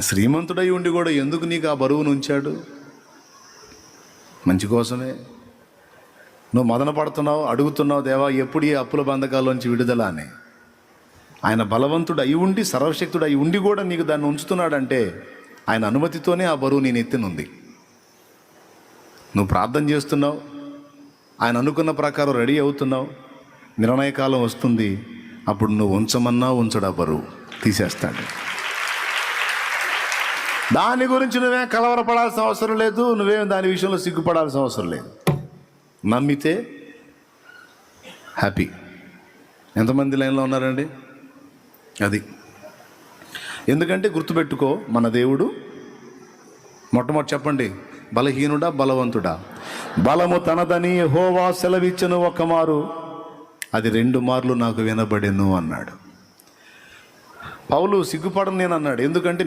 శ్రీమంతుడై ఉండి కూడా ఎందుకు నీకు ఆ బరువును ఉంచాడు? మంచి కోసమే. నువ్వు మదన పడుతున్నావు అడుగుతున్నావు దేవా ఎప్పుడు ఈ అప్పుల బంధకాల్లోంచి విడుదల అని. ఆయన బలవంతుడు అయి ఉండి సర్వశక్తుడు అయి ఉండి కూడా నీకు దాన్ని ఉంచుతున్నాడంటే ఆయన అనుమతితోనే ఆ బరువు నేను ఎత్తినుంది నువ్వు ప్రార్థన చేస్తున్నావు ఆయన అనుకున్న ప్రకారం రెడీ అవుతున్నావు నిర్ణయకాలం వస్తుంది అప్పుడు నువ్వు ఉంచమన్నా ఉంచడా బరువు తీసేస్తాడు. దాని గురించి నువ్వే కలవరపడాల్సిన అవసరం లేదు నువ్వేం దాని విషయంలో సిగ్గుపడాల్సిన అవసరం లేదు. నమ్మితే హ్యాపీ. ఎంతమంది లైన్లో ఉన్నారండి? అది. ఎందుకంటే గుర్తుపెట్టుకో మన దేవుడు మొట్టమొదటి చెప్పండి బలహీనుడా బలవంతుడా? బలము తనదని హోవా సెలవిచ్చను ఒక మారు అది రెండు మార్లు నాకు వినబడెను అన్నాడు. పౌలు సిగ్గుపడను నేను అన్నాడు. ఎందుకంటే